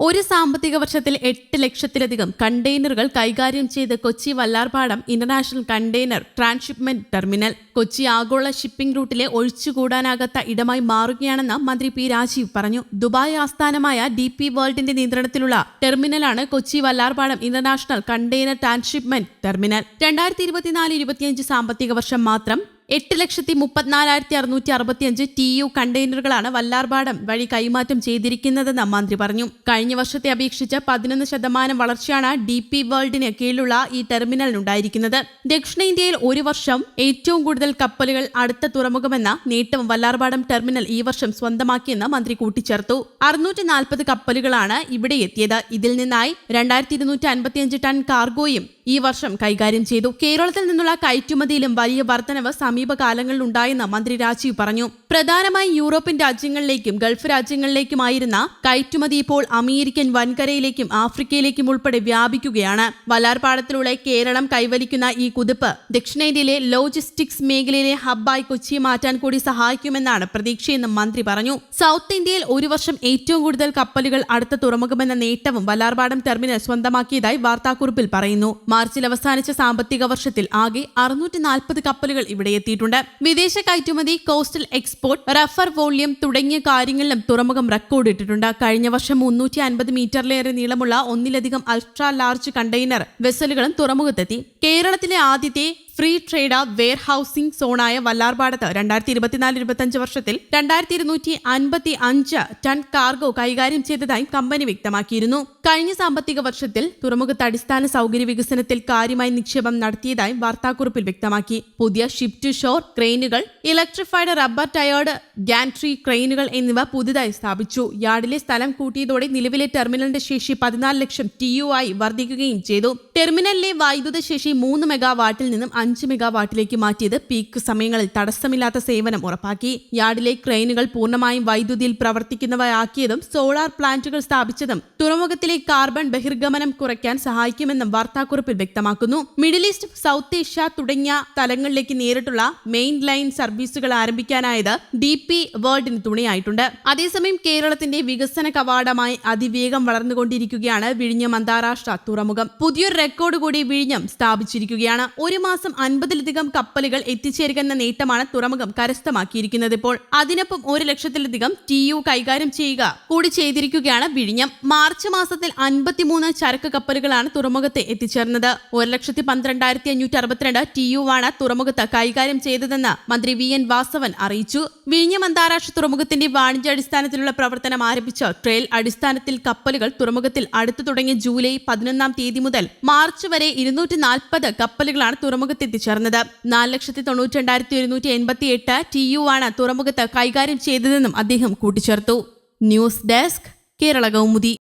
ഒരു സാമ്പത്തിക വർഷത്തിൽ എട്ട് ലക്ഷത്തിലധികം കണ്ടെയ്നറുകൾ കൈകാര്യം ചെയ്ത് Kochi Vallarpadam international container transshipment terminal. Kochi ആഗോള ഷിപ്പിംഗ് റൂട്ടിലെ ഒഴിച്ചുകൂടാനാകാത്ത ഇടമായി മാറുകയാണെന്ന് മന്ത്രി പി രാജീവ് പറഞ്ഞു. ദുബായ് ആസ്ഥാനമായ ഡി പി വേൾഡിന്റെ നിയന്ത്രണത്തിലുള്ള ടെർമിനലാണ് Kochi Vallarpadam international container transshipment terminal. രണ്ടായിരത്തി ഇരുപത്തിനാല് ഇരുപത്തിയഞ്ച് സാമ്പത്തിക വർഷം മാത്രം എട്ട് ലക്ഷത്തി മുപ്പത്തിനാലായിരത്തി അറുന്നൂറ്റി അറുപത്തിയഞ്ച് ടി യു കണ്ടെയ്നറുകളാണ് വല്ലാർപാടം വഴി കൈമാറ്റം ചെയ്തിരിക്കുന്നതെന്ന് മന്ത്രി പറഞ്ഞു. കഴിഞ്ഞ വർഷത്തെ അപേക്ഷിച്ച് പതിനൊന്ന് ശതമാനം വളർച്ചയാണ് ഡി പി വേൾഡിന് കീഴിലുള്ള ഈ ടെർമിനലിനുണ്ടായിരിക്കുന്നത്. ദക്ഷിണേന്ത്യയിൽ ഒരു വർഷം ഏറ്റവും കൂടുതൽ കപ്പലുകൾ അടുത്ത തുറമുഖമെന്ന നേട്ടം വല്ലാർപാടം ടെർമിനൽ ഈ വർഷം സ്വന്തമാക്കിയെന്ന് മന്ത്രി കൂട്ടിച്ചേർത്തു. അറുന്നൂറ്റി നാൽപ്പത് കപ്പലുകളാണ് ഇവിടെ എത്തിയത്. ഇതിൽ നിന്നായി രണ്ടായിരത്തി ഇരുന്നൂറ്റി അൻപത്തിയഞ്ച് ടൺ കാർഗോയും ഈ വർഷം കൈകാര്യം ചെയ്തു. കേരളത്തിൽ നിന്നുള്ള കയറ്റുമതിയിലും വലിയ വർധനവ് സമീപകാലങ്ങളിൽ ഉണ്ടായെന്ന് മന്ത്രി രാജീവ് പറഞ്ഞു. പ്രധാനമായും യൂറോപ്യൻ രാജ്യങ്ങളിലേക്കും ഗൾഫ് രാജ്യങ്ങളിലേക്കുമായിരുന്ന കയറ്റുമതി ഇപ്പോൾ അമേരിക്കൻ വൻകരയിലേക്കും ആഫ്രിക്കയിലേക്കും ഉൾപ്പെടെ വ്യാപിക്കുകയാണ്. വലാർപാടത്തിലൂടെ കേരളം കൈവരിക്കുന്ന ഈ കുതിപ്പ് ദക്ഷിണേന്ത്യയിലെ ലോജിസ്റ്റിക്സ് മേഖലയിലെ ഹബ്ബായി കൊച്ചിയെ മാറ്റാൻ കൂടി സഹായിക്കുമെന്നാണ് പ്രതീക്ഷയെന്നും മന്ത്രി പറഞ്ഞു. സൗത്ത് ഇന്ത്യയിൽ ഒരു വർഷം ഏറ്റവും കൂടുതൽ കപ്പലുകൾ അടുത്ത തുറമുഖമെന്ന നേട്ടവും വലാർപാടം ടെർമിനൽ സ്വന്തമാക്കിയതായി വാർത്താക്കുറിപ്പിൽ പറയുന്നു. മാർച്ചിൽ അവസാനിച്ച സാമ്പത്തിക വർഷത്തിൽ ആകെ അറുന്നൂറ്റി നാൽപ്പത് കപ്പലുകൾ ഇവിടെ എത്തിയിട്ടുണ്ട്. വിദേശ കയറ്റുമതി കോസ്റ്റൽ എക്സ്പോർട്ട് റഫർ വോള്യം തുടങ്ങിയ കാര്യങ്ങളിലും തുറമുഖം റെക്കോർഡ് ഇട്ടിട്ടുണ്ട്. കഴിഞ്ഞ വർഷം മുന്നൂറ്റി അൻപത് മീറ്ററിലേറെ നീളമുള്ള ഒന്നിലധികം അൾട്രാ ലാർജ് കണ്ടെയ്നർ വെസലുകളും തുറമുഖത്തെത്തി. കേരളത്തിലെ ആദ്യത്തെ ഫ്രീ ട്രേഡ് വെയർ ഹൌസിംഗ് സോണായ വല്ലാർപാടത്ത് രണ്ടായിരത്തി ഇരുപത്തിനാല് ഇരുപത്തിയഞ്ച് വർഷത്തിൽ രണ്ടായിരത്തി ഇരുന്നൂറ്റി അൻപത്തി അഞ്ച് ടൺ കാർഗോ കൈകാര്യം ചെയ്തതായി കമ്പനി വ്യക്തമാക്കിയിരുന്നു. കഴിഞ്ഞ സാമ്പത്തിക വർഷത്തിൽ തുറമുഖത്ത് അടിസ്ഥാന സൗകര്യ വികസനത്തിൽ കാര്യമായി നിക്ഷേപം നടത്തിയതായി വാർത്താക്കുറിപ്പിൽ വ്യക്തമാക്കി. പുതിയ ഷിപ്പ് ടു ഷോർ ക്രെയിനുകൾ ഇലക്ട്രിഫൈഡ് റബ്ബർ ടയേർഡ് ഗാൻട്രി ക്രെയിനുകൾ എന്നിവ പുതുതായി സ്ഥാപിച്ചു. യാർഡിലെ സ്ഥലം കൂട്ടിയതോടെ നിലവിലെ ടെർമിനലിന്റെ ശേഷി പതിനാല് ലക്ഷം ടി യു ആയി വർദ്ധിക്കുകയും ചെയ്തു. ടെർമിനലിലെ വൈദ്യുത ശേഷി മൂന്ന് മെഗാവാട്ടിൽ നിന്നും അഞ്ച് മെഗാവാട്ടിലേക്ക് മാറ്റിയത് പീക്ക് സമയങ്ങളിൽ തടസ്സമില്ലാത്ത സേവനം ഉറപ്പാക്കി. യാർഡിലെ ക്രെയിനുകൾ പൂർണമായും വൈദ്യുതിയിൽ പ്രവർത്തിക്കുന്നവയാക്കിയതും സോളാർ പ്ലാന്റുകൾ സ്ഥാപിച്ചതും തുറമുഖത്തിലെ കാർബൺ ബഹിർഗമനം കുറയ്ക്കാൻ സഹായിക്കുമെന്നും വാർത്താക്കുറിപ്പിൽ വ്യക്തമാക്കുന്നു. മിഡിൽ ഈസ്റ്റ് സൗത്ത് ഏഷ്യ തുടങ്ങിയ സ്ഥലങ്ങളിലേക്ക് നേരിട്ടുള്ള മെയിൻ ലൈൻ സർവീസുകൾ ആരംഭിക്കാനായത് ഡി പി വേൾഡിന് തുണയായിട്ടുണ്ട്. അതേസമയം കേരളത്തിന്റെ വികസന കവാടമായി അതിവേഗം വളർന്നുകൊണ്ടിരിക്കുകയാണ് വിഴിഞ്ഞം അന്താരാഷ്ട്ര തുറമുഖം. പുതിയൊരു റെക്കോർഡ് കൂടി വിഴിഞ്ഞം സ്ഥാപിച്ചിരിക്കുകയാണ്. ഒരു മാസം അൻപതിലധികം കപ്പലുകൾ എത്തിച്ചേരുകയെന്ന നേട്ടമാണ് തുറമുഖം കരസ്ഥമാക്കിയിരിക്കുന്നത് ഇപ്പോൾ. അതിനൊപ്പം ഒരു ലക്ഷത്തിലധികം ടി യു കൈകാര്യം ചെയ്യുക കൂടി ചെയ്തിരിക്കുകയാണ് വിഴിഞ്ഞം. മാർച്ച് മാസത്തിൽ അൻപത്തിമൂന്ന് ചരക്ക് കപ്പലുകളാണ് തുറമുഖത്തെ എത്തിച്ചേർന്നത്. ഒരു ലക്ഷത്തി പന്ത്രണ്ടായിരത്തി അഞ്ഞൂറ്റി അറുപത്തിരണ്ട് ടി യു ആണ് തുറമുഖത്ത് കൈകാര്യം ചെയ്തതെന്ന് മന്ത്രി വി എൻ വാസവൻ അറിയിച്ചു. വിഴിഞ്ഞം അന്താരാഷ്ട്ര തുറമുഖത്തിന്റെ വാണിജ്യാടിസ്ഥാനത്തിലുള്ള പ്രവർത്തനം ആരംഭിച്ച ട്രെയിൽ അടിസ്ഥാനത്തിൽ കപ്പലുകൾ തുറമുഖത്തിൽ അടുത്തു തുടങ്ങിയ ജൂലൈ പതിനൊന്നാം തീയതി മുതൽ മാർച്ച് വരെ ഇരുന്നൂറ്റി നാൽപ്പത് കപ്പലുകളാണ് തുറമുഖത്ത് എത്തിച്ചേർന്നത്. നാല് ലക്ഷത്തി തൊണ്ണൂറ്റി രണ്ടായിരത്തി ഒരുന്നൂറ്റി എൺപത്തി എട്ട് ടി യു ആണ് തുറമുഖത്ത് കൈകാര്യം ചെയ്തതെന്നും അദ്ദേഹം കൂട്ടിച്ചേർത്തു. News desk Kerala Kaumudi.